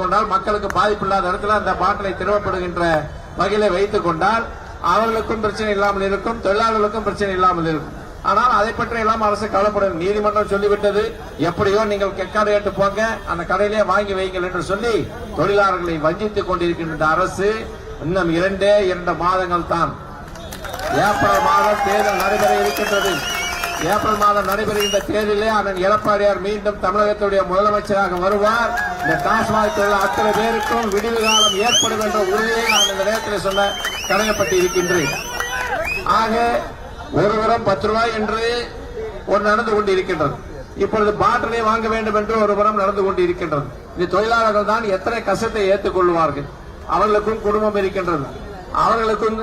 கொண்டால் மக்களுக்கு பாதிப்பு இல்லாத இடத்துல அந்த பாட்டிலை திரும்பப்படுகின்ற வகையில வைத்துக் கொண்டால் அவர்களுக்கும் பிரச்சனை இல்லாமல் இருக்கும் தொழிலாளர்களுக்கும் பிரச்சனை இல்லாமல் இருக்கும். ஆனால் அதை பற்றி எல்லாம் அரசு கவலைப்படும் நீதிமன்றம் சொல்லிவிட்டது. எப்படியோ நீங்கள் கெக்காடு கேட்டு போங்க அந்த கடையிலே வாங்கி வைங்கள் என்று சொல்லி தொழிலாளர்களை வஞ்சித்துக் கொண்டிருக்கின்ற அரசு இன்னும் இரண்டே இரண்டு மாதங்கள் தான். ஏப்ரல் மாதம் தேர்தல் நடைபெற இருக்கின்றது. ஏப்ரல் மாதம் நடைபெறுகின்ற தேர்தலிலே அண்ணன் எடப்பாடியார் மீண்டும் தமிழகத்துடைய முதலமைச்சராக வருவார். இந்த டாஸ்மாக் தொழில் அத்தனை பேருக்கும் விடிவு காலம் ஏற்படும் என்ற உறுதியை நான் இந்த நேரத்தில் சொல்ல கடமைப்பட்டு இருக்கின்றேன் ஆக ஒருவரம் பத்து ரூபாய் என்று ஒரு நடந்து கொண்டு இருக்கின்றது இப்பொழுது பாட்டிலை வாங்க வேண்டும் என்று ஒருபுறம் நடந்து கொண்டு இருக்கின்றது இந்த தொழிலாளர்கள் தான் எத்தனை கஷ்டத்தை ஏற்றுக் கொள்வார்கள் அவர்களுக்கும் குடும்பம் இருக்கின்றது. அவர்களுக்கும்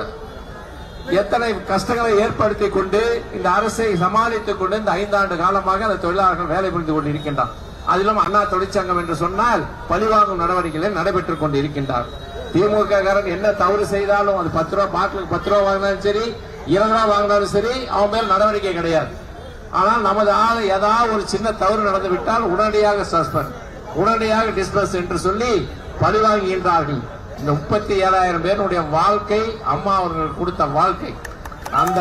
எத்தனை கஷ்டங்களை ஏற்படுத்தி கொண்டு இந்த அரசை சமாளித்துக் கொண்டு இந்த ஐந்தாண்டு காலமாக அந்த தொழிலாளர்கள் வேலை புரிந்து கொண்டு இருக்கின்றார் அதிலும் அண்ணா தொழிற்சங்கம் என்று சொன்னால் பழிவாங்கும் நடவடிக்கைகள் நடைபெற்றுக் கொண்டு இருக்கின்றார் திமுக காரன் என்ன தவறு செய்தாலும் அது பத்து ரூபா பாட்டிலுக்கு பத்து ரூபா வாங்கினாலும் சரி இருபது ரூபா வாங்கினாலும் சரி அவன் மேல் நடவடிக்கை கிடையாது. ஆனால் நமது ஆள் ஏதாவது ஒரு சின்ன தவறு நடந்து விட்டால் உடனடியாக சஸ்பெண்ட் உடனடியாக டிஸ்பஸ் என்று சொல்லி பழிவாங்குகின்றார்கள் இந்த முப்பத்தி ஏழாயிரம் பேருடைய வாழ்க்கை அம்மா அவர்கள் கொடுத்த வாழ்க்கை. அந்த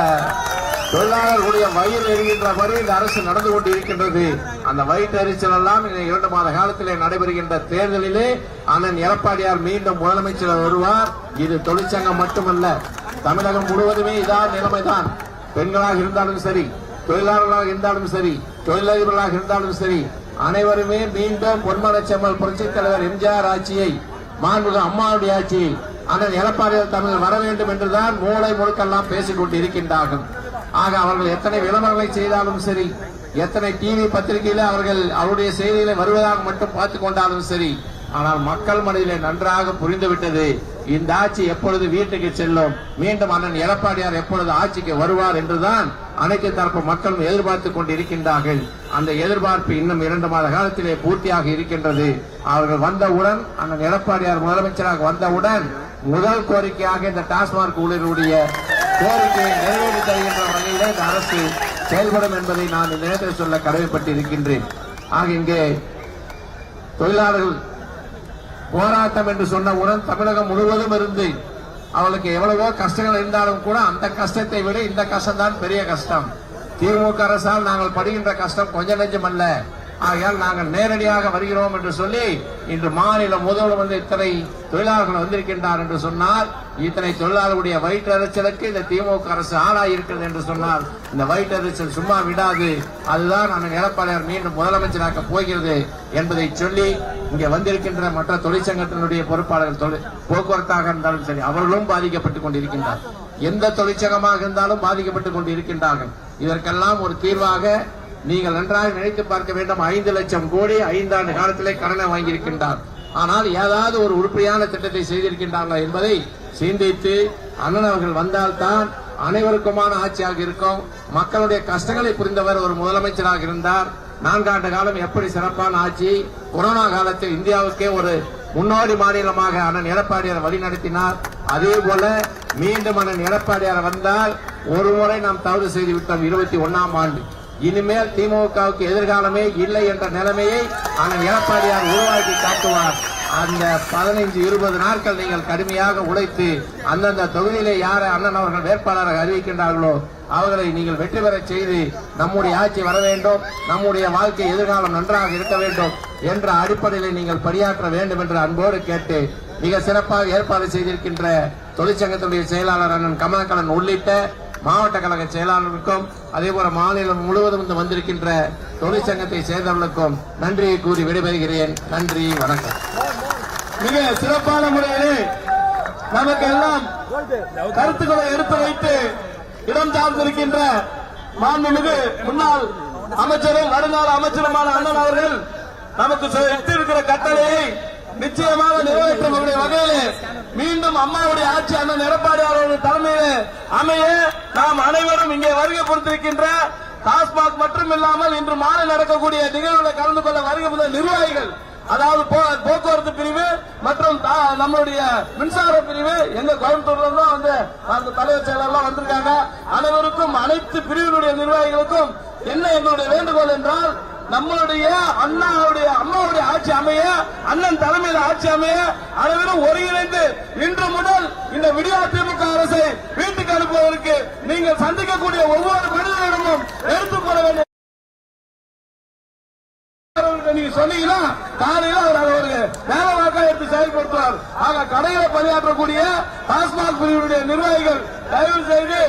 தொழிலாளர்களுடைய வயிறு வரை இந்த அரசு நடந்து கொண்டு இருக்கின்றது அந்த வயிற்றறிச்சல் எல்லாம் இரண்டு மாத காலத்திலே நடைபெறுகின்ற தேர்தலிலே அண்ணன் எடப்பாடியார் மீண்டும் முதலமைச்சர் வருவார். இது தொழிற்சங்கம் மட்டுமல்ல தமிழகம் முழுவதுமே இதான் நிலைமைதான். பெண்களாக இருந்தாலும் சரி தொழிலாளர்களாக இருந்தாலும் சரி தொழிலதிபர்களாக இருந்தாலும் சரி அனைவருமே மீண்டும் பொன்மனச்செம்மல் புரட்சித் தலைவர் எம்ஜிஆர் ஆட்சியை மாண்புக அம்மாவுடைய ஆட்சியில் அண்ணன் எடப்பாடியார் தமிழ் வர வேண்டும் என்றுதான் மூளை முழுக்கெல்லாம் பேசிக் கொண்டு இருக்கின்றார்கள் ஆக அவர்கள் எத்தனை விளம்பரங்களை செய்தாலும் சரி எத்தனை டிவி பத்திரிகையில அவர்கள் அவருடைய செய்திகளை வருவதாக மட்டும் பார்த்துக் கொண்டாலும் சரி ஆனால் மக்கள் மனதிலே நன்றாக புரிந்துவிட்டது. இந்த ஆட்சி எப்பொழுது வீட்டுக்கு செல்லும்? மீண்டும் அண்ணன் எடப்பாடியார் எப்பொழுது ஆட்சிக்கு வருவார் என்றுதான் அனைத்து தரப்பு மக்களும் எதிர்பார்த்துக் கொண்டு இருக்கின்றார்கள் அந்த எதிர்பார்ப்பு இன்னும் இரண்டு மாத காலத்திலே பூர்த்தியாக இருக்கின்றது. அவர்கள் வந்தவுடன் அண்ணன் எடப்பாடியார் முதலமைச்சராக வந்தவுடன் முதல் கோரிக்கையாக இந்த டாஸ்மாக் ஊழியருடைய கோரிக்கையை நிறைவேற்றி தருகின்ற வகையிலே இந்த அரசு செயல்படும் என்பதை நான் இந்த நேரத்தில் சொல்ல கடமைப்பட்டு இருக்கின்றேன் ஆக இங்கே தொழிலாளர்கள் போராட்டம் என்று சொன்னவுடன் தமிழகம் முழுவதும் இருந்து அவளுக்கு எவ்வளவோ கஷ்டங்கள் இருந்தாலும் கூட அந்த கஷ்டத்தை விட இந்த கஷ்டம் தான் பெரிய கஷ்டம். திமுக அரசால் நாங்கள் படுகின்ற கஷ்டம் கொஞ்ச நெஞ்சம் அல்ல. ஆகையால் நாங்கள் நேரடியாக வருகிறோம் என்று சொல்லி இன்று மாநில முதல்வர் வந்து இத்தனை தொழிலாளர்கள் வந்திருக்கின்றார் என்று சொன்னால் இத்தனை தொழிலாளர்களுடைய வயிற்றறிச்சலுக்கு இந்த திமுக அரசு ஆளாயிருக்கிறது என்று சொன்னால் இந்த வயிற்றறிச்சல் சும்மா விடாது. அதுதான் அண்ணன் எடப்பாடியார் மீண்டும் முதலமைச்சராக போகிறது என்பதை சொல்லி இங்கே வந்திருக்கின்ற மற்ற தொழிற்சங்கத்தினுடைய பொறுப்பாளர்கள் தொழில் போக்குவரத்தாக இருந்தாலும் சரி அவர்களும் பாதிக்கப்பட்டுக் கொண்டிருக்கின்றார் எந்த தொழிற்சங்கமாக இருந்தாலும் பாதிக்கப்பட்டுக் கொண்டு இருக்கின்றார்கள் இதற்கெல்லாம் ஒரு தீர்வாக நீங்கள் நன்றாக நினைத்து பார்க்க வேண்டும். ஐந்து லட்சம் கோடி ஐந்தாண்டு காலத்திலே கடனை வாங்கியிருக்கின்றார். ஆனால் ஏதாவது ஒரு உருப்படியான திட்டத்தை செய்திருக்கின்றார்களா என்பதை சிந்தித்து அண்ணன் அவர்கள் வந்தால்தான் அனைவருக்குமான ஆட்சியாக இருக்கும். மக்களுடைய கஷ்டங்களை புரிந்தவர் ஒரு முதலமைச்சராக இருந்தார். நான்காண்டு காலம் எப்படி சிறப்பான ஆட்சி. கொரோனா காலத்தில் இந்தியாவுக்கே ஒரு முன்னோடி மாநிலமாக அண்ணன் எடப்பாடியார் வழிநடத்தினார் அதே போல மீண்டும் அண்ணன் எடப்பாடியார் வந்தால் ஒரு முறை நாம் தவறு செய்து விட்டோம் இருபத்தி ஒன்னாம் ஆண்டு. இனிமேல் திமுகவுக்கு எதிர்காலமே இல்லை என்ற நிலைமையை அண்ணன் எடப்பாடியார் உருவாக்கி காட்டுவார். அந்த பதினைஞ்சு இருபது நாட்கள் நீங்கள் கடுமையாக உழைத்து அந்தந்த தொகுதியிலே யாரை அண்ணன் அவர்கள் வேட்பாளராக அறிவிக்கின்றார்களோ அவர்களை நீங்கள் வெற்றி பெறச் செய்து நம்முடைய ஆட்சி வர வேண்டும் நம்முடைய வாழ்க்கை எதிர்காலம் நன்றாக இருக்க வேண்டும் என்ற அடிப்படையில் நீங்கள் பணியாற்ற வேண்டும் என்று அன்போடு கேட்டு மிக சிறப்பாக ஏற்பாடு செய்திருக்கின்ற தொழிற்சங்கத்துடைய செயலாளர் அண்ணன் கமலக்கலன் உள்ளிட்ட மாவட்ட கழக செயலாளருக்கும் அதே போல மாநிலம் முழுவதும் வந்திருக்கின்ற தொழிற்சங்கத்தை சேர்ந்தவர்களுக்கும் நன்றியை கூறி விடைபெறுகிறேன். நன்றி வணக்கம். மிக சிறப்பான முறையிலே நமக்கு எல்லாம் கருத்துக்களை எடுத்து வைத்து இடம் சார்ந்திருக்கின்ற மாண்புமிகு முன்னாள் அமைச்சரும் வருங்கால அமைச்சருமான அண்ணன் அவர்கள் நமக்கு இருக்கிற கட்டளையை நிச்சயமாக நிறைவேற்றக்கூடிய வகையிலே. மீண்டும் அம்மாவுடைய ஆட்சி அண்ணன் எடப்பாடி அவர்களுடைய தலைமையிலே அமைய நாம் அனைவரும் இங்கே வருகை பொறுத்திருக்கின்ற டாஸ்மாக் மட்டும் இல்லாமல் இன்று மாலை நடக்கக்கூடிய நிகழ்வுகளை கலந்து கொள்ள வருகை முதல் நிர்வாகிகள் அதாவது போ- போக்குவரத்து பிரிவு மற்றும் தா- நம்மளுடைய மின்சார பிரிவு எங்க கோயம்புத்தூர்ல வந்து அந்த தலைவர் செயலர்லாம் வந்திருக்காங்க. அனைவருக்கும் அனைத்து பிரிவினுடைய நிர்வாகிகளுக்கும் என்ன எங்களுடைய வேண்டுகோள் என்றால் நம்மளுடைய அண்ணாவுடைய அம்மாவுடைய ஆட்சி அமைய அண்ணன் தலைமையில் ஆட்சி அமைய அனைவரும் ஒருங்கிணைந்து இன்று முதல் இந்த விடியா திமுக அரசை வீட்டுக்கு அனுப்புவதற்கு நீங்கள் சந்திக்கக்கூடிய ஒவ்வொரு மனிதனிடமும் எடுத்துக்கொள்ள வேண்டும் நீங்க சொன்னீங்கன்னா காலையில அவர் அதை ஒரு வேலை வாக்கா எடுத்து செயல்படுத்துவார். ஆக கடையில பணியாற்றக்கூடிய டாஸ்மாக் பிரிவுடைய நிர்வாகிகள் தயவு செய்து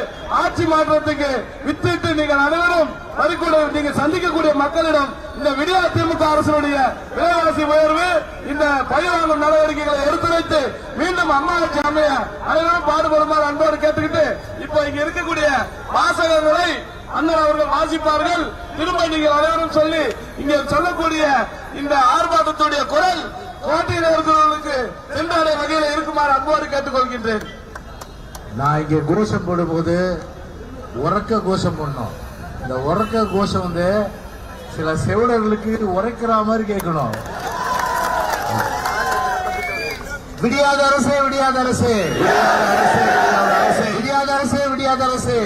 ஆட்சி மாற்றத்துக்கு வித்திட்டு நீங்கள் அனைவரும் வரக்கூடிய நீங்கள் சந்திக்கக்கூடிய மக்களிடம் இந்த விடியா திமுக அரசுடைய விலைவாசி உயர்வு இந்த பழிவாங்கும் நடவடிக்கைகளை எடுத்துரைத்து மீண்டும் அம்மா ஆட்சி அனைவரும் பாடுபடுமாறு அன்போடு கேட்டுக்கிட்டு இப்போ இங்க இருக்கக்கூடிய வாசகங்களை அண்ணன் அவர்கள் வாசிப்பார்கள். திரும்ப நீங்கள் அனைவரும் சொல்லி இங்கே சொல்லக்கூடிய இந்த ஆர்ப்பாட்டத்துடைய குரல் கோட்டையில் இருக்கிறவர்களுக்கு சென்றடைய வகையில் இருக்குமாறு அன்போடு கேட்டுக்கொள்கின்றேன். நான் இங்க கோஷம் போடும்போது உறக்க கோஷம் பண்ணோம் இந்த உறக்க கோஷம் வந்து சில செவிடர்களுக்கு உரைக்கிற மாதிரி கேட்கணும். விடியாத அரசே விடியாத அரசே. விடியாத அரசே விடியாத அரசே.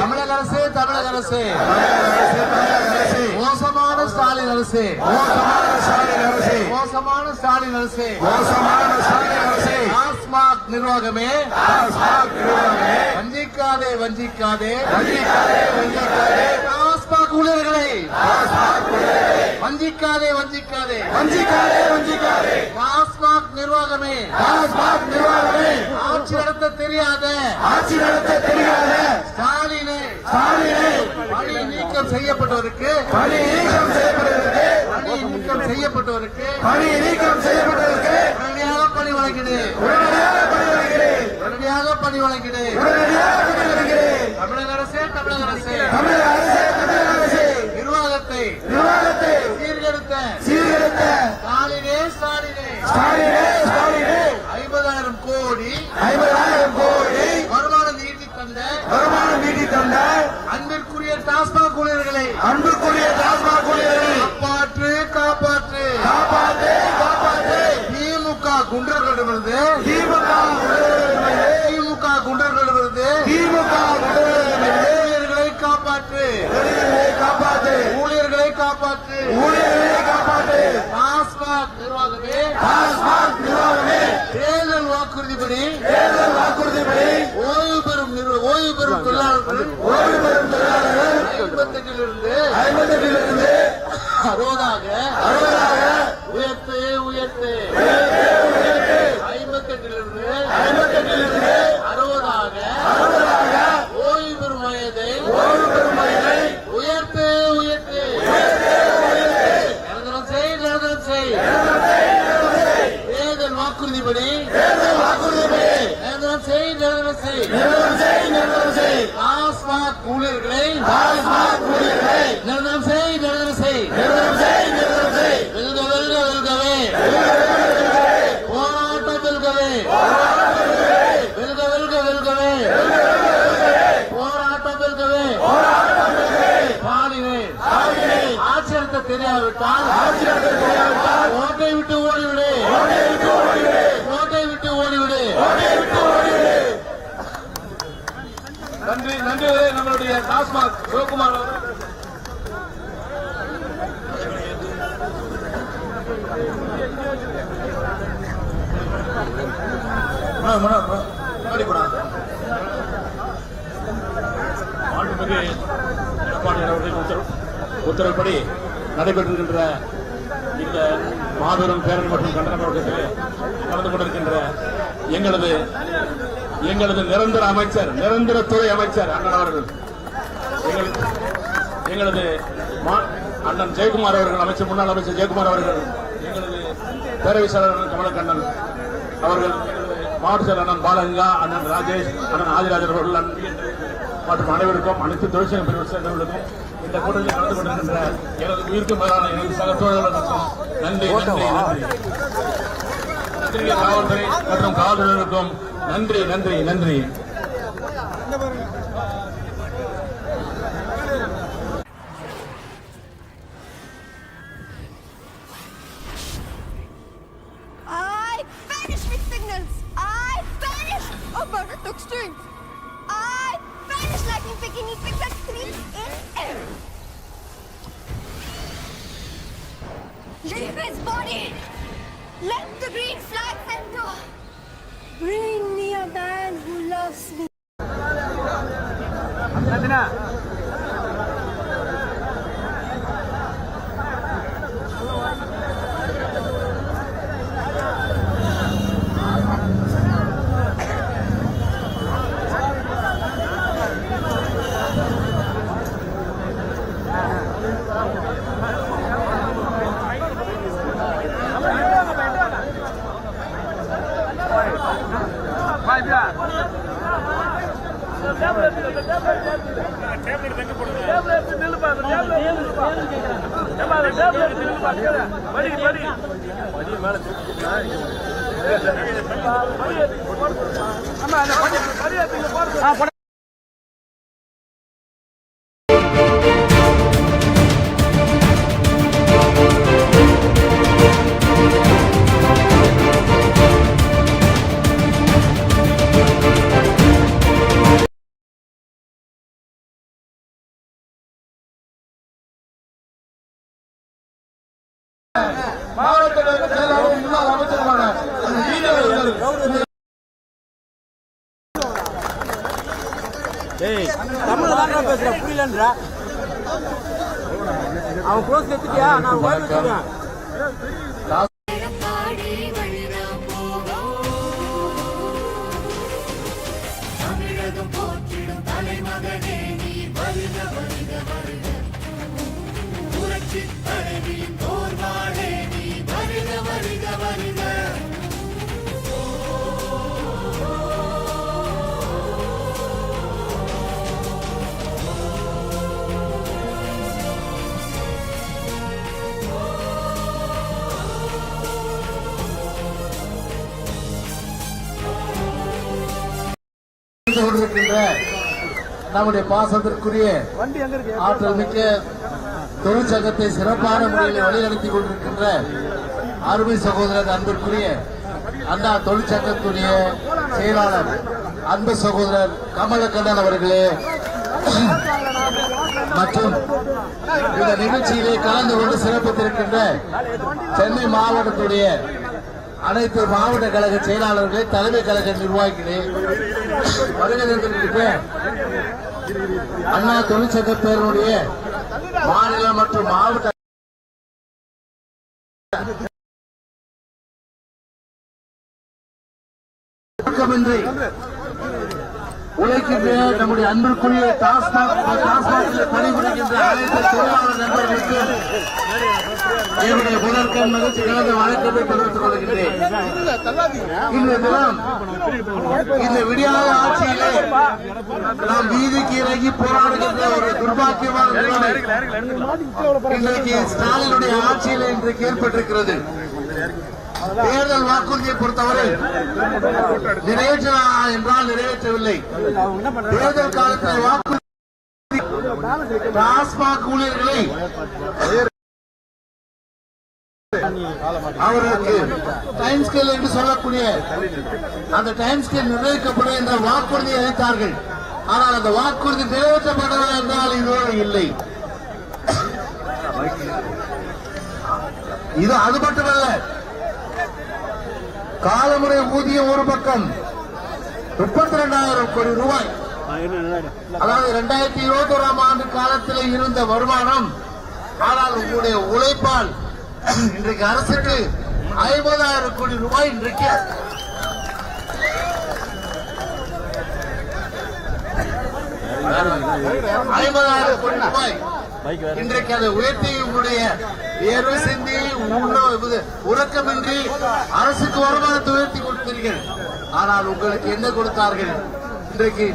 தமிழக அரசே தமிழக அரசே. மோசமான ஸ்டாலின் அரசே. மோசமான ஸ்டாலின் அரசே. டாஸ்மாக் நிர்வாகமே? வஞ்சிக்காதே வஞ்சிக்காதே. டாஸ்மாக் ஊழியர்களை. வஞ்சிக்காதே வஞ்சிக்காதே. வஞ்சிக்காதே வஞ்சிக்காதே டாஸ்மாக் நிர்வாகமே. டாஸ்மாக் நிர்வாகமே ஆட்சி நடத்த தெரியாத. ஆட்சி நடத்த தெரியாத ஸ்டாலினை. ஸ்டாலினை பணி நீக்கம் செய்யப்பட்டவருக்கு பணி நீக்கம் செய்யப்பட்டவருக்கு பணி நீக்கம் செய்யப்பட்டவருக்கு. பணி நீக்கம் செய்யப்பட்டவருக்கு. வழங்கிடு உடனடியாக பணி வழங்கிடு தமிழக அரசே தமிழக அரசே. நிர்வாகத்தை சீர்திருத்த ஸ்டாலினே ஸ்டாலினே ஸ்டாலினே ஸ்டாலினே ஐம்பதாயிரம் கோடி ஐம்பதாயிரம் கோடி வருமானம் நீட்டி தந்த வருமானம் நீட்டி தந்த அன்பிற்குரிய டாஸ்மாக் ஊழியர்களை அன்புக்குரிய டாஸ்மாக் ஊழியர்களை காப்பாற்று காப்பாற்று காப்பாற்று காப்பாற்று திமுக குண்டர்களிடமிருந்து திமுக உடலிடமிருந்து, திமுக குண்டர்களிடமிருந்து திமுக உடலிடமிருந்து ஊழியர்களை காப்பாற்று ஊழியர்களை காப்பாற்று ஊழியர்களை காப்பாற்று. ஊழியர்களை காப்பாற்று டாஸ்மாக் நிர்வாகமே. டாஸ்மாக் நிர்வாகமே தேர்தல் வாக்குறுதிப்படி. தேர்தல் வாக்குறுதிப்படி ஓய்வு பெறும் ஓய்வு பெறும் தொழிலாளர்கள். ஓய்வு பெறும் தொழிலாளர்கள் ஐம்பத்தெட்டிலிருந்து ஐம்பத்தெட்டிலிருந்து அறுபதாக. அறுபதாக உயர்த்து உயர்த்து. ஐம்பத்தெட்டிலிருந்து ஐம்பத்தெட்டிலிருந்து அறுபதாக அறுபதாக ஓய்வு பெறும் வயதை ஓய்வு பெறும் வயதை உயர்த்து உயர்த்து நிரந்தரம் செய் நிரந்தரம் செய் தேர்தல் வாக்குறுதிப்படி தேர்தல் வாக்குறுதிப்படி நிரந்தரம் செய் நிரந்தரம் செய் நிறுவனம் செய் நிறுவனம் செய் டாஸ்மாக் ஊழியர்களை நிரந்தரம் செய் நிரந்தரம் வெல்க வெல்க வெல்கவே போராட்டம் வெல்கவே வெல்க வெல்க வெல்கவே போராட்டம் வெல்கவே பாடினே ஆட்சி நடத்த தெரியாவிட்டால் கோட்டை விட்டு ஓடிவிடு கோட்டை விட்டு ஓடிவிடு நன்றி நம்மளுடைய டாஸ்மாக் சிவகுமார் அவர்கள். அவர்களின் உத்தரவு உத்தரவுப்படி நடைபெற்றிருக்கின்ற இந்த மாபெரும் பேரணி மற்றும் கண்டன முழக்கத்தில் கலந்து கொண்டிருக்கின்ற எங்களது எங்களது நிரந்தர அமைச்சர் நிரந்தர துறை அமைச்சர் அண்ணன் அவர்கள். எங்களது எங்களது மா- அண்ணன் ஜெயக்குமார் அவர்கள் அமைச்சர் முன்னாள் அமைச்சர் ஜெயக்குமார் அவர்கள் எங்களது பேரவை செயலாளர் கமலக்கண்ணன் அவர்கள் மாவட்ட செயலர் அண்ணன் பாலகங்கா அண்ணன் ராஜேஷ் அண்ணன் ஆதிராஜர் அவர்கள் மற்றும் அனைவருக்கும் அனைத்து தொழிற்சங்க பிரிவு சேர்ந்தவர்களுக்கும் இந்த கூட்டத்தில் கலந்து கொண்டிருக்கின்ற எனது உயிருக்கு மேலான எனது சக தோழர்களுக்கும் நன்றி நன்றி காவல்துறை மற்றும் காவல்துறையினருக்கும் நன்றி நன்றி நன்றி. மாவட்ட தமிழ்ல தான் பேசுற புரியலன்ற? அவன் க்ளோஸ் எடுத்துட்டியா? நான் ஓய்வு வச்சுருவேன் நம்முடைய பாசத்திற்குரிய ஆற்றல் மிக்க தொழிற்சங்கத்தை சிறப்பான முறையில் வழிநடத்தி கொண்டிருக்கின்ற அருமை சகோதரர் அன்பிற்குரிய அண்ணா தொழிற்சங்கத்துடைய செயலாளர் அன்பு சகோதரர் கமலக்கண்ணன் அவர்களே. மற்றும் இந்த நிகழ்ச்சியிலே கலந்து கொண்டு சிறப்பித்திருக்கின்ற சென்னை மாவட்டத்துடைய அனைத்து மாவட்ட கழக செயலாளர்களே தலைமை கழக நிர்வாகிகளே வருகை தந்திருக்கின்ற அண்ணா தொழிற்சங்க மாநில மற்றும் மாவட்ட ஊக்கமின்றி உழைக்கின்ற நம்முடைய அன்பிற்குரிய டாஸ்மாக் டாஸ்மாகில் பணிபுரிகின்ற அனைத்து தொழிலாளர் நண்பர்களுக்கு என்னுடைய முதற்கண் மகிழ்ச்சி கலந்த வணக்கத்தை தெரிவித்துக் கொள்கின்றேன். இந்த தினம் இந்த விடியாத ஆட்சியிலே நாம் வீதிக்கு இறங்கி போராடுகின்ற ஒரு துர்பாக்கியமான நிலைமை இன்றைக்கு ஸ்டாலினுடைய ஆட்சியிலே இன்றைக்கு ஏற்பட்டிருக்கிறது. தேர்தல் வாக்குறுதியை பொறுத்தவரை நிறைவேற்றா என்றால் நிறைவேற்றவில்லை. தேர்தல் காலத்தில் வாக்குறுதி டாஸ்மாக் ஊழியர்களை அவர்களுக்கு டைம் ஸ்கேல் என்று சொல்லக்கூடிய அந்த டைம் ஸ்கேல் நிர்ணயிக்கப்படும் என்ற வாக்குறுதியை அளித்தார்கள். ஆனால் அந்த வாக்குறுதி நிறைவேற்றப்படவில்லை என்றால் இதுவரை இல்லை. இது அது மட்டுமல்ல காலமுறை ஊதியம் ஒரு பக்கம் முப்பத்தி ரெண்டாயிரம் கோடி ரூபாய். அதாவது இரண்டாயிரத்தி இருபத்தி ஓராம் ஆண்டு காலத்தில் இருந்த வருமானம் ஆனால் உங்களுடைய உழைப்பால் இன்றைக்கு அரசுக்கு ஐம்பதாயிரம் கோடி ரூபாய் இன்றைக்கு. ஐம்பதாயிரம் கோடி ரூபாய். இன்றைக்கு அதை உயர்த்தி உங்களுடைய வியர்வை சிந்தி உறக்கமின்றி அரசுக்கு வருமானத்தை உயர்த்தி கொடுத்தீர்கள். ஆனால் உங்களுக்கு என்ன கொடுத்தார்கள்? இன்றைக்கு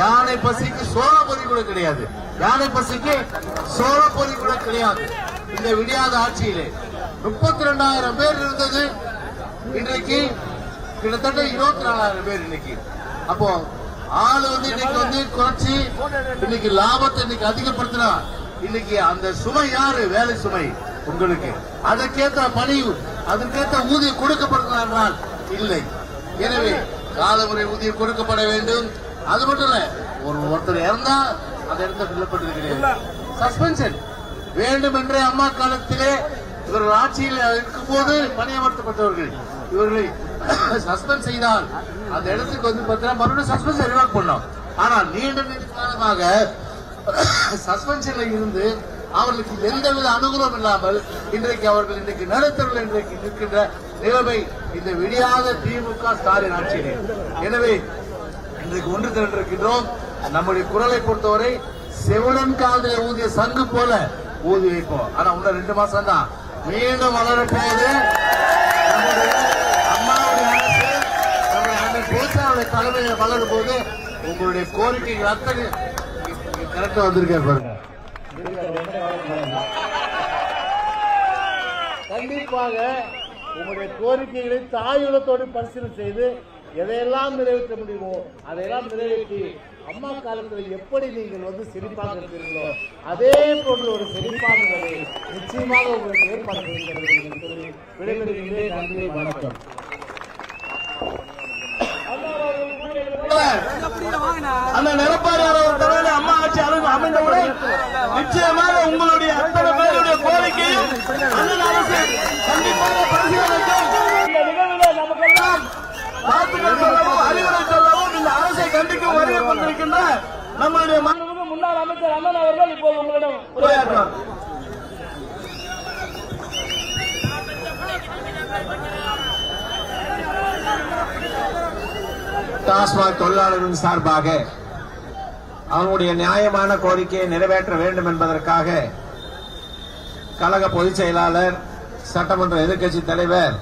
யானை பசிக்கு சோழ பொறி கூட கிடையாது. யானை பசிக்கு சோழ பொறி கூட கிடையாது. இந்த விடியாத ஆட்சியிலே முப்பத்தி ரெண்டாயிரம் பேர் இருந்தது. இன்றைக்கு கிட்டத்தட்ட இருபத்தி நாலாயிரம் பேர் இன்னைக்கு. அப்போ ஆளு வந்து இன்னைக்கு வந்து குறைச்சி இன்னைக்கு லாபத்தை இன்னைக்கு அதிகப்படுத்தினா இன்னைக்கு அந்த சுமை யாரு? வேலை சுமை உங்களுக்கு. அதற்கேற்ற பணி அதற்கேற்ற ஊதியம் கொடுக்கப்படுகிறா என்றால் இல்லை. எனவே காலமுறை ஊதியம் கொடுக்கப்பட வேண்டும். அது மட்டும் இல்ல ஒரு ஒருத்தர் இறந்தா அந்த இடத்த பில்லப்பட்டது கிடையாது சஸ்பென்ஷன் வேண்டும் என்றே அம்மா காலத்திலே இவர்கள் ஆட்சியில் இருக்கும்போது பணியமர்த்தப்பட்டவர்கள் இவர்களை சஸ்பெண்ட் செய்தால் அந்த இடத்துக்கு வந்து பார்த்தீங்கன்னா மறுபடியும் சஸ்பென்ஷன் ரிவாக் பண்ணோம் ஆனால் நீண்ட நீண்ட காலமாக சஸ்பென்ஷன்ல இருந்து அவர்களுக்கு எந்தவித அனுகூலம் இல்லாமல் இன்றைக்கு அவர்கள் இன்றைக்கு நடுத்தரில் இன்றைக்கு நிற்கின்ற நிலைமை இந்த விடியாத திமுக ஸ்டாலின் ஆட்சியிலே. எனவே இன்றைக்கு ஒன்று திரண்டிருக்கின்றோம். நம்முடைய குரலை பொறுத்தவரை செவனன் காலத்தில் ஊதிய சங்கு போல ஊதி வைப்போம். ஆனா இன்னும் ரெண்டு மாசம் தான் மீண்டும் வளரப்போது அம்மாவுடைய தலைமையில் வளரும் போது உங்களுடைய கோரிக்கைகள் அத்தனை கரெக்டா வந்திருக்காரு பாருங்க. கண்டிப்பாக உங்களுடைய கோரிக்கைகளை தாயுள்ளத்தோடு பரிசீலனை செய்து எதையெல்லாம் நிறைவேற்ற முடியுமோ அதையெல்லாம் நிறைவேற்றி அம்மா காலத்தில் எப்படி நீங்கள் வந்து சிரிப்பாக இருந்தீர்களோ அதே போன்ற ஒரு சிரிப்பாக நிச்சயமாக உங்களுக்கு ஏற்பாடு செய்கிறது நன்றி வணக்கம். ஒரு தலைவர் அம்மா ஆட்சி அளவு அமைந்தவுடன் நிச்சயமாக உங்களுடைய அத்தனை பேருடைய கோரிக்கையும் அண்ணன் அரசு கண்டிப்பாக பரிசீலனைக்கும் இந்த நிகழ்விலே நமக்கெல்லாம் வாழ்த்துக்கள் சொல்லவும் அறிவுரை சொல்லவும் இந்த அரசை கண்டிக்கும் வருகை கொண்டிருக்கின்ற நம்முடைய மாண்புமிகு முன்னாள் அமைச்சர் அண்ணன் அவர்கள் இப்போது உங்களிடம் டாஸ்மாக் தொழிலாளர்களின் சார்பாக அவனுடைய நியாயமான கோரிக்கையை நிறைவேற்ற வேண்டும் என்பதற்காக கழக பொதுச் செயலாளர் சட்டமன்ற எதிர்க்கட்சி தலைவர்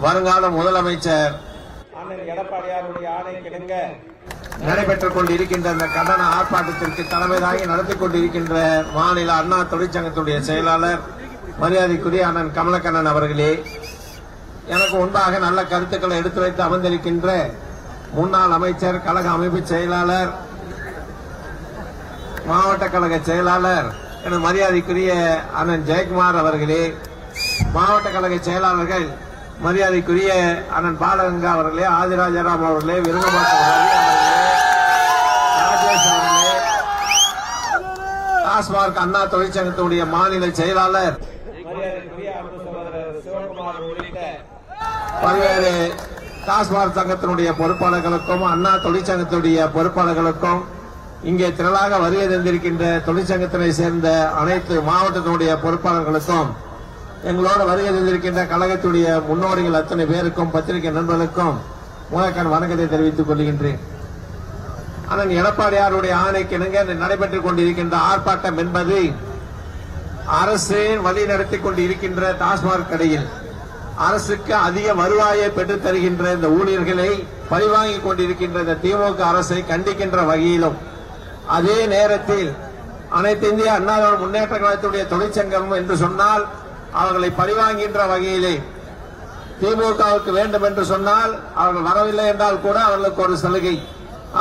வருங்கால முதலமைச்சர் அண்ணன் எடப்பாடியாருடைய ஆணை கிடங்க. நடைபெற்றுக் கொண்டிருக்கின்ற இந்த கண்டன ஆர்ப்பாட்டத்திற்கு தலைமையாகி நடத்தி கொண்டிருக்கின்ற மாநில அண்ணா தொழிற்சங்கத்துடைய செயலாளர் மரியாதைக்குரிய அண்ணன் கமலக்கண்ணன் அவர்களே எனக்கு முன்பாக நல்ல கருத்துக்களை எடுத்து வைத்து அமர்ந்திருக்கின்ற முன்னாள் அமைச்சர் கழக அமைப்பு செயலாளர் மாவட்ட கழக செயலாளர் என மரியாதைக்குரிய அண்ணன் ஜெயக்குமார் அவர்களே மாவட்ட கழக செயலாளர்கள் மரியாதைக்குரிய அண்ணன் பாலகங்கா அவர்களே ஆதிராஜராம் அவர்களே விருங்கமாட்ட ராஜேஷ் அவர்களே டாஸ்மார்க் அண்ணா தொழிற்சங்கத்துடைய மாநில செயலாளர் பல்வேறு டாஸ்மாக் சங்கத்தினுடைய பொறுப்பாளர்களுக்கும் அண்ணா தொழிற்சங்கத்துடைய பொறுப்பாளர்களுக்கும் இங்கே திரளாக வருகை தந்திருக்கின்ற தொழிற்சங்கத்தினை சேர்ந்த அனைத்து மாவட்டத்தினுடைய பொறுப்பாளர்களுக்கும் எங்களோடு வருகை தந்திருக்கின்ற கழகத்துடைய முன்னோடிகள் அத்தனை பேருக்கும் பத்திரிகை நண்பர்களுக்கும் மூலக்கான வணக்கத்தை தெரிவித்துக் கொள்கின்றேன். ஆனால் எடப்பாடியாருடைய ஆணைக்கு இணங்க நடைபெற்றுக் கொண்டிருக்கின்ற ஆர்ப்பாட்டம் என்பது அரசே வழி நடத்தி கொண்டு இருக்கின்ற டாஸ்மாக் கடையில் அரசுக்கு அதிக வருவாயை பெற்றுத் தருகின்ற இந்த ஊழியர்களை பழிவாங்கிக் கொண்டிருக்கின்ற இந்த திமுக அரசை கண்டிக்கின்ற வகையிலும் அதே நேரத்தில் அனைத்து இந்திய அண்ணா முன்னேற்ற கழகத்துடைய தொழிற்சங்கம் என்று சொன்னால் அவர்களை பழிவாங்கின்ற வகையிலே திமுகவுக்கு வேண்டும் என்று சொன்னால் அவர்கள் வரவில்லை என்றால் கூட அவர்களுக்கு ஒரு சலுகை.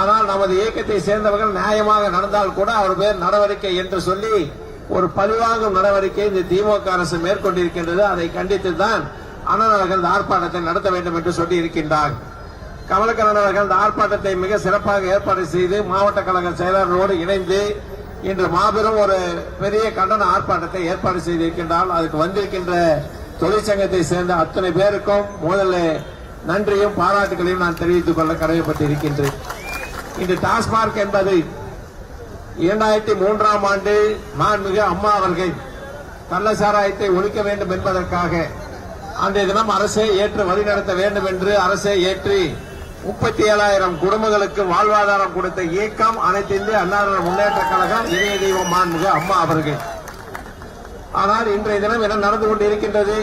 ஆனால் நமது இயக்கத்தை சேர்ந்தவர்கள் நியாயமாக நடந்தால் கூட அவர் பேர் நடவடிக்கை என்று சொல்லி ஒரு பழிவாங்கும் நடவடிக்கை இந்த திமுக அரசு மேற்கொண்டிருக்கின்றது. அதை கண்டித்து தான் அண்ணன் அவர்கள் ஆர்ப்பாட்டத்தை நடத்த வேண்டும் என்று சொல்லி இருக்கின்றார் கமலக்கண்ணன் அவர்கள் இந்த ஆர்ப்பாட்டத்தை மிக சிறப்பாக ஏற்பாடு செய்து மாவட்ட கழக செயலாளரோடு இணைந்து இன்று மாபெரும் ஒரு பெரிய கண்டன ஆர்ப்பாட்டத்தை ஏற்பாடு செய்திருக்கின்றால் அதுக்கு வந்திருக்கின்ற தொழிற்சங்கத்தை சேர்ந்த அத்தனை பேருக்கும் முதல்ல நன்றியும் பாராட்டுகளையும் நான் தெரிவித்துக் கொள்ள கடமைப்பட்டிருக்கின்றேன். இன்று டாஸ்மார்க் என்பது இரண்டாயிரத்தி மூன்றாம் ஆண்டு மாண்புமிகு அம்மா அவர்கள் கள்ள சாராயத்தை ஒழிக்க வேண்டும் என்பதற்காக அன்றைய தினம் அரசே ஏற்று வழிநடத்த வேண்டும் என்று அரசே ஏற்றி முப்பத்தி ஏழாயிரம் குடும்பங்களுக்கு வாழ்வாதாரம் கொடுத்த இயக்கம் அனைத்து இந்திய அண்ணா முன்னேற்ற கழகம் இதய தெய்வம் மாண்புக அம்மா அவர்கள். ஆனால் இன்றைய தினம் என்ன நடந்து கொண்டிருக்கின்றது?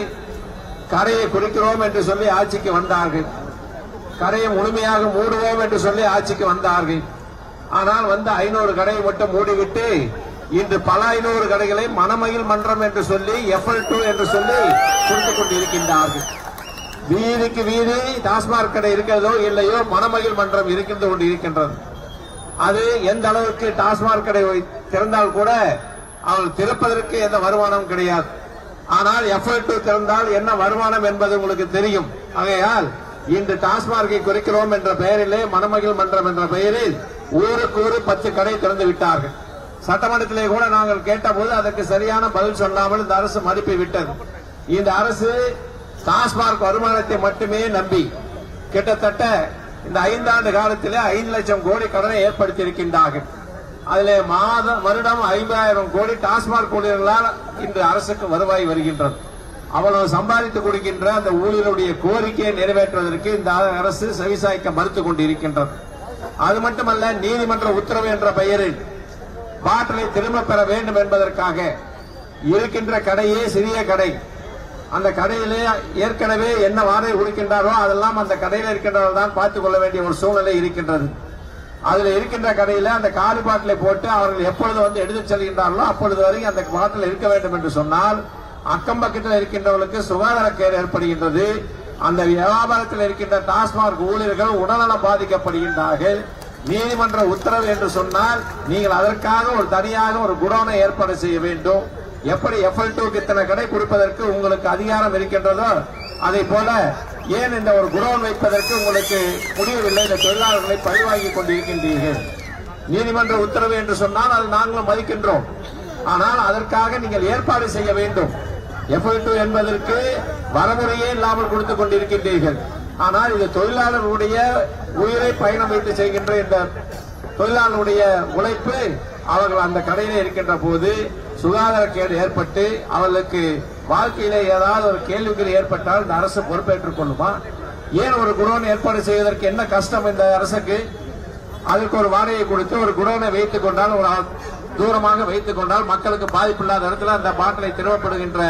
கரையை குறிக்கிறோம் என்று சொல்லி ஆட்சிக்கு வந்தார்கள். கரையை முழுமையாக மூடுவோம் என்று சொல்லி ஆட்சிக்கு வந்தார்கள். ஆனால் வந்து ஐநூறு கடையை மட்டும் மூடிவிட்டு இன்று பல ஐநூறு கடைகளை மணமயில் மன்றம் என்று சொல்லி எஃப்எல் டூ என்று சொல்லி கொடுத்துக் கொண்டிருக்கின்றார்கள். வீதிக்கு வீதி டாஸ்மாக் கடை இருக்கிறதோ இல்லையோ மனமகிழ் மன்றம் இருக்கின்ற ஒன்று இருக்கின்றது. அது எந்த அளவுக்கு டாஸ்மாக் கடை வை- திறந்தால் கூட அவள் திறப்பதற்கு எந்த வருமானம் கிடையாது. ஆனால் எஃப்எல் திறந்தால் என்ன வருமானம் என்பது உங்களுக்கு தெரியும். ஆகையால் இன்று டாஸ்மார்க்கை குறைக்கிறோம் என்ற பெயரிலே மணமகிழ் மன்றம் என்ற பெயரில் ஊருக்கு ஊரு பத்து கடை திறந்து விட்டார்கள். சட்டமன்றத்திலே கூட நாங்கள் கேட்டபோது அதற்கு சரியான பதில் சொல்லாமல் இந்த அரசு மறுப்பி விட்டது. இந்த அரசு டாஸ்மாக் வருமானத்தை மட்டுமே நம்பி கிட்டத்தட்ட இந்த ஐந்தாண்டு காலத்திலே ஐந்து லட்சம் கோடி கடனை ஏற்படுத்தியிருக்கின்றார்கள். அதில் மாதம் வருடம் ஐம்பதாயிரம் கோடி டாஸ்மாக் ஊழியர்களால் இன்று அரசுக்கு வருவாய் வருகின்றது. அவ்வளவு சம்பாதித்து கொடுக்கின்ற அந்த ஊழியருடைய கோரிக்கையை நிறைவேற்றுவதற்கு இந்த அரசு செவிசாய்க்க மறுத்து கொண்டிருக்கின்றது. அது மட்டுமல்ல நீதிமன்ற உத்தரவு என்ற பெயரில் பாட்டிலை திரும்ப பெற வேண்டும் என்பதற்காக இருக்கின்ற கடையே சிறிய கடை. அந்த கடையிலே ஏற்கனவே என்ன வாடகை கொடுக்கின்றாரோ அதெல்லாம் அந்த கடையில் இருக்கின்றவர்கள் தான் பார்த்துக் கொள்ள வேண்டிய ஒரு சூழ்நிலை இருக்கின்றது. அதுல இருக்கின்ற கடையில அந்த காலி பாட்டிலை போட்டு அவர்கள் எப்பொழுது வந்து எடுத்து செல்கின்றார்களோ அப்பொழுது வரைக்கும் அந்த பாட்டில் இருக்க வேண்டும் என்று சொன்னால் அக்கம் பக்கத்தில் இருக்கின்றவர்களுக்கு சுகாதாரக்கேடு ஏற்படுகின்றது. அந்த வியாபாரத்தில் இருக்கின்ற டாஸ்மாக் ஊழியர்கள் உடல்நலம் பாதிக்கப்படுகின்றார்கள். நீதிமன்ற உத்தரவு என்று சொன்னால் நீங்கள் அதற்காக ஒரு தனியாக ஒரு குடோனை ஏற்பாடு செய்ய வேண்டும். எப்படி எஃப்எல் டூக்கு இத்தனை கடை கொடுப்பதற்கு உங்களுக்கு அதிகாரம் இருக்கின்றதோ அதை போல ஏன் இந்த ஒரு குடோன் வைப்பதற்கு உங்களுக்கு முடியவில்லை? இந்த தொழிலாளர்களை பழிவாங்கி கொண்டிருக்கின்றீர்கள். நீதிமன்ற உத்தரவு என்று சொன்னால் அது நாங்களும் மதிக்கின்றோம். ஆனால் அதற்காக நீங்கள் ஏற்பாடு செய்ய வேண்டும். எஃப்எல் டூ என்பதற்கு வரமுறையே இல்லாமல் கொடுத்துக் கொண்டிருக்கின்றீர்கள். ஆனால் இது தொழிலாளர்களுடைய உயிரை பயணம் வைத்து செய்கின்ற இந்த தொழிலாளர்களுடைய உழைப்பு அவர்கள் அந்த கடையிலே இருக்கின்ற போது சுகாதாரக்கேடு ஏற்பட்டு அவர்களுக்கு வாழ்க்கையில ஏதாவது ஒரு கேள்விகள் ஏற்பட்டால் இந்த அரசு பொறுப்பேற்றுக் கொள்ளுமா? ஏன் ஒரு குடோன் ஏற்பாடு செய்வதற்கு என்ன கஷ்டம் இந்த அரசுக்கு? அதற்கு ஒரு வாடகை கொடுத்து ஒரு குடோனை வைத்துக் கொண்டால் ஒரு தூரமாக வைத்துக் கொண்டால் மக்களுக்கு பாதிப்பு இல்லாத இடத்துல அந்த பாட்டிலை திரும்பப்படுகின்ற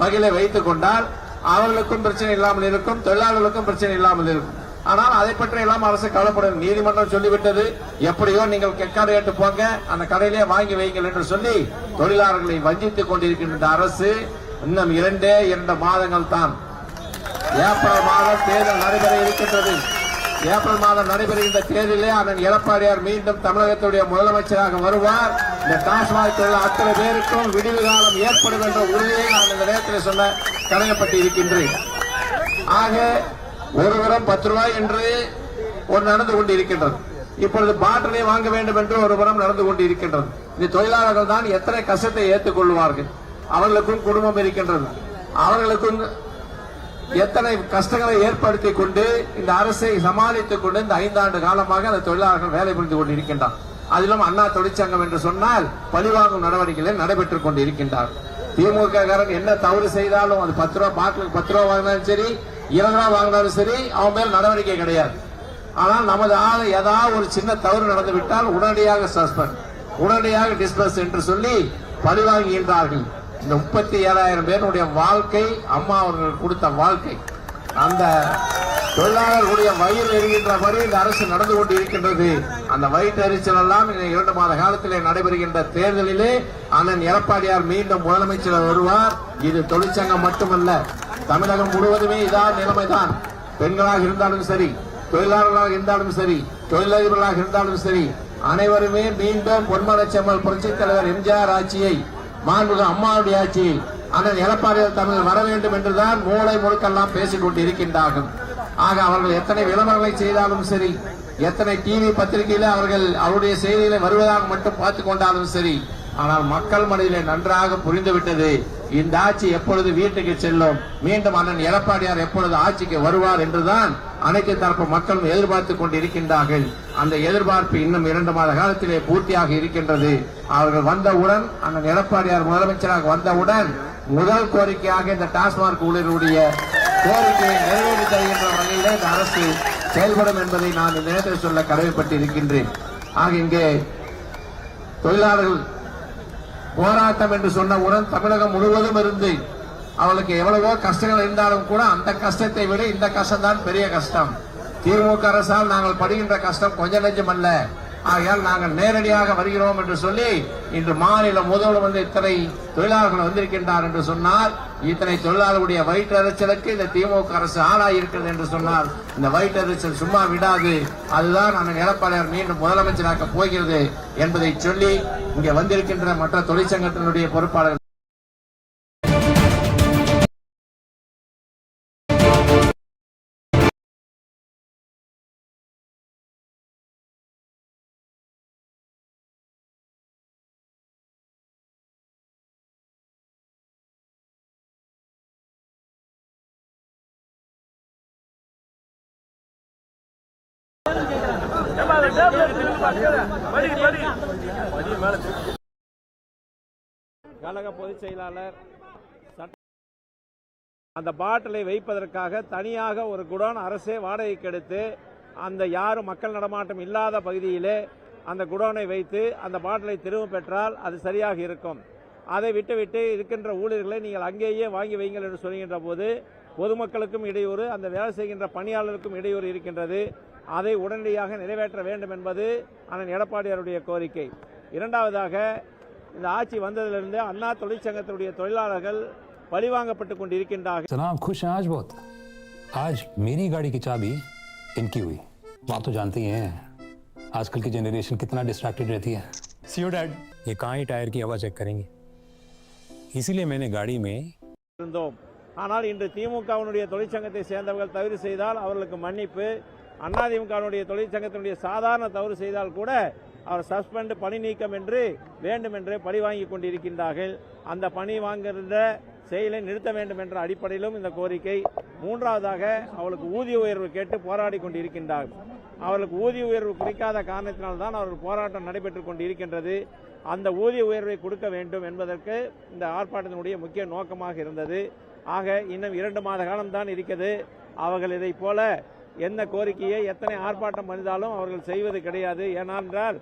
வகையில வைத்துக் கொண்டால் அவர்களுக்கும் பிரச்சனை இல்லாமல் இருக்கும் தொழிலாளர்களுக்கும் பிரச்சனை இல்லாமல் இருக்கும். ஆனால் அதை பற்றி எல்லாம் அரசு கவலைப்படும். நீதிமன்றம் சொல்லிவிட்டது. எப்படியோ நீங்கள் கெக்காடு கேட்டு போங்க. அந்த கடையிலே வாங்கி வைங்கள் என்று சொல்லி தொழிலாளர்களை வஞ்சித்துக் கொண்டிருக்கின்ற அரசு இன்னும் இரண்டே இரண்டு மாதங்கள் தான். ஏப்ரல் மாதம் தேர்தல் நடைபெற இருக்கின்றது. ஏப்ரல் மாதம் நடைபெறுகின்ற தேர்தலிலே அண்ணன் எடப்பாடியார் மீண்டும் தமிழகத்துடைய முதலமைச்சராக வருவார். இந்த டாஸ்மாக் தொழில் அத்தனை பேருக்கும் விடிவு காலம் ஏற்படும் என்ற உறுதியை நான் இந்த நேரத்தில் சொல்ல கடமைப்பட்டு இருக்கின்றேன் ஆக ஒருவரம் பத்து ரூபாய் என்று ஒரு நடந்து கொண்டு இருக்கின்றது இப்பொழுது பாட்டிலை வாங்க வேண்டும் என்று ஒரு புறம் நடந்து கொண்டு இருக்கின்றது இந்த தொழிலாளர்கள் தான் எத்தனை கஷ்டத்தை ஏற்றுக் கொள்வார்கள் அவர்களுக்கும் குடும்பம் இருக்கின்றது. அவர்களுக்கும் எத்தனை கஷ்டங்களை ஏற்படுத்தி கொண்டு இந்த அரசை சமாளித்துக் கொண்டு இந்த ஐந்தாண்டு காலமாக அந்த தொழிலாளர்கள் வேலை புரிந்து கொண்டு இருக்கின்றார் அதிலும் அண்ணா தொழிற்சங்கம் என்று சொன்னால் பழிவாங்கும் நடவடிக்கைகள் நடைபெற்றுக் கொண்டு இருக்கின்றார் திமுக காரன் என்ன தவறு செய்தாலும் அது பத்து ரூபா பாட்டிலுக்கு பத்து ரூபா வாங்கினாலும் சரி இருபது வாங்கினாலும் சரி அவன் மேல் நடவடிக்கை கிடையாது. ஆனால் நமது ஆள் ஏதாவது ஒரு சின்ன தவறு நடந்து விட்டால் உடனடியாக சஸ்பெண்ட் உடனடியாக டிஸ்பஸ் என்று சொல்லி பழிவாங்குகின்றார்கள் இந்த முப்பத்தி ஏழாயிரம் பேருடைய வாழ்க்கை அம்மா அவர்கள் கொடுத்த வாழ்க்கை. அந்த தொழிலாளர்களுடைய வயிறு எரிகின்ற மாதிரி இந்த அரசு நடந்து கொண்டு இருக்கின்றது அந்த வயிற்றெரிச்சல் எல்லாம் இரண்டு மாத காலத்திலே நடைபெறுகின்ற தேர்தலிலே அண்ணன் எடப்பாடியார் மீண்டும் முதலமைச்சர் வருவார். இது தொழிற்சங்கம் மட்டுமல்ல தமிழகம் முழுவதுமே இதான் நிலைமைதான். பெண்களாக இருந்தாலும் சரி தொழிலாளர்களாக இருந்தாலும் சரி தொழிலதிபர்களாக இருந்தாலும் சரி அனைவருமே மீண்டும் பொன்மலச்செம்மல் புரட்சித் தலைவர் எம்ஜிஆர் ஆட்சியை மாண்புக அம்மாவுடைய ஆட்சியில் அண்ணன் எடப்பாடியார் தமிழ் வர வேண்டும் என்றுதான் மூளை முழுக்கெல்லாம் பேசிக் கொண்டிருக்கின்றார்கள். ஆக அவர்கள் எத்தனை விளம்பரங்களை செய்தாலும் சரி எத்தனை டிவி பத்திரிகையில அவர்கள் அவருடைய செய்திகளை வருவதாக மட்டும் பார்த்துக் கொண்டாலும் சரி ஆனால் மக்கள் மனதிலே நன்றாக புரிந்துவிட்டது. இந்த ஆட்சி எப்பொழுது வீட்டுக்கு செல்லும்? மீண்டும் அண்ணன் எடப்பாடியார் எப்பொழுது ஆட்சிக்கு வருவார் என்றுதான் அனைத்து தரப்பு மக்களும் எதிர்பார்த்துக் கொண்டிருக்கின்றார்கள். அந்த எதிர்பார்ப்பு இன்னும் இரண்டு மாத காலத்திலே பூர்த்தியாக இருக்கின்றது. அவர்கள் வந்தவுடன் அண்ணன் எடப்பாடியார் முதலமைச்சராக வந்தவுடன் முதல் கோரிக்கையாக இந்த டாஸ்மாக் ஊழியருடைய கோரிக்கையை நிறைவேற்றி தருகின்ற வகையிலே இந்த அரசு செயல்படும் என்பதை நான் இந்த நேரத்தில் சொல்ல கடமைப்பட்டு இருக்கின்றேன் ஆக இங்கே தொழிலாளர்கள் போராட்டம் என்று சொன்னவுடன் தமிழகம் முழுவதும் இருந்து அவளுக்கு எவ்வளவோ கஷ்டங்கள் இருந்தாலும் கூட அந்த கஷ்டத்தை விட இந்த கஷ்டம் தான் பெரிய கஷ்டம். திமுக அரசால் நாங்கள் படுகின்ற கஷ்டம் கொஞ்ச நெஞ்சம் அல்ல. ஆகையால் நாங்கள் நேரடியாக வருகிறோம் என்று சொல்லி இன்று மாநில முதல்வர் வந்து இத்தனை தொழிலாளர்கள் வந்திருக்கின்றார் என்று சொன்னார். இத்தனை தொழிலாளர்களுடைய வயிற்றறிச்சலுக்கு இந்த திமுக அரசு ஆளாயிருக்கிறது என்று சொன்னார். இந்த வயிற்றறிச்சல் சும்மா விடாது. அதுதான் அந்த எடப்பாடியார் மீண்டும் முதலமைச்சராக போகிறது என்பதை சொல்லி இங்கே வந்திருக்கின்ற மற்ற தொழிற்சங்கத்தினுடைய பொறுப்பாளர்கள் கழக பொதுச் செயலாளர் அந்த பாட்டிலை வைப்பதற்காக தனியாக ஒரு குடோன் அரசே வாடகைக்கு எடுத்து அந்த யாரும் மக்கள் நடமாட்டம் இல்லாத பகுதியிலே அந்த குடோனை வைத்து அந்த பாட்டிலை திரும்ப பெற்றால் அது சரியாக இருக்கும். அதை விட்டுவிட்டு இருக்கின்ற ஊழியர்களை நீங்கள் அங்கேயே வாங்கி வைங்கள் என்று சொல்கின்ற போது பொதுமக்களுக்கும் இடையூறு அந்த வேலை செய்கின்ற பணியாளருக்கும் இடையூறு இருக்கின்றது. அதை உடனடியாக நிறைவேற்ற வேண்டும் என்பது அண்ணன் எடப்பாடியாருடைய கோரிக்கை. இரண்டாவதாக இந்த ஆட்சி வந்ததிலிருந்து அண்ணா தொழிற்சங்கத்தினுடைய தொழிலாளர்கள் பழிவாங்கப்பட்டுக் கொண்டிருக்கின்றார்கள் जनाब खुश हैं आज बहुत आज मेरी गाड़ी की चाबी इनकी हुई आप तो जानते ही हैं आजकल की जनरेशन कितना डिस्ट्रैक्टेड रहती है सीओ डैड ये कहाँ ही टायर की हवा चेक करेंगे इसीलिए मैंने गाड़ी में இருந்தோம் ஆனால் இன்று திமுகவினுடைய தொழிற்சங்கத்தை சேர்ந்தவர்கள் தவறு செய்தால் அவர்களுக்கு மன்னிப்பு அதிமுகவினுடைய தொழிற்சங்கத்தினுடைய சாதாரண தவறு செய்தால் கூட அவர் சஸ்பெண்ட் பணி நீக்கம் என்று வேண்டும் என்று பழி வாங்கி கொண்டிருக்கின்றார்கள். அந்த பணி வாங்குகின்ற செயலை நிறுத்த வேண்டும் என்ற அடிப்படையிலும் இந்த கோரிக்கை. மூன்றாவதாக அவளுக்கு ஊதிய உயர்வு கேட்டு போராடி கொண்டிருக்கின்றார்கள் அவர்களுக்கு ஊதிய உயர்வு குறிக்காத காரணத்தினால்தான் அவர்கள் போராட்டம் நடைபெற்றுக் கொண்டிருக்கின்றது. அந்த ஊதிய உயர்வை கொடுக்க வேண்டும் என்பதற்கு இந்த ஆர்ப்பாட்டத்தினுடைய முக்கிய நோக்கமாக இருந்தது. ஆக இன்னும் இரண்டு மாத காலம்தான் இருக்கிறது. அவர்கள் இதைப் போல என்ன கோரிக்கையை எத்தனை ஆர்ப்பாட்டம் பண்ணினாலும் அவர்கள் செய்வது கிடையாது. ஏனென்றால்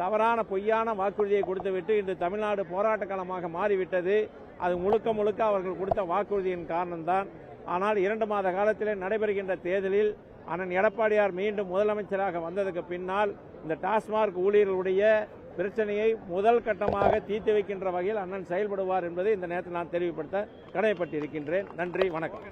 தவறான பொய்யான வாக்குறுதியை கொடுத்துவிட்டு இன்று தமிழ்நாடு போராட்ட காலமாக மாறிவிட்டது. அது முழுக்க முழுக்க அவர்கள் கொடுத்த வாக்குறுதியின் காரணம்தான். ஆனால் இரண்டு மாத காலத்திலே நடைபெறுகின்ற தேர்தலில் அண்ணன் எடப்பாடியார் மீண்டும் முதலமைச்சராக வந்ததுக்கு பின்னால் இந்த டாஸ்மாக் ஊழியர்களுடைய பிரச்சனையை முதல் கட்டமாக தீர்த்து வைக்கின்ற வகையில் அண்ணன் செயல்படுவார் என்பதை இந்த நேரத்தில் நான் தெரிவிப்படுத்த கடமைப்பட்டிருக்கின்றேன் நன்றி வணக்கம்.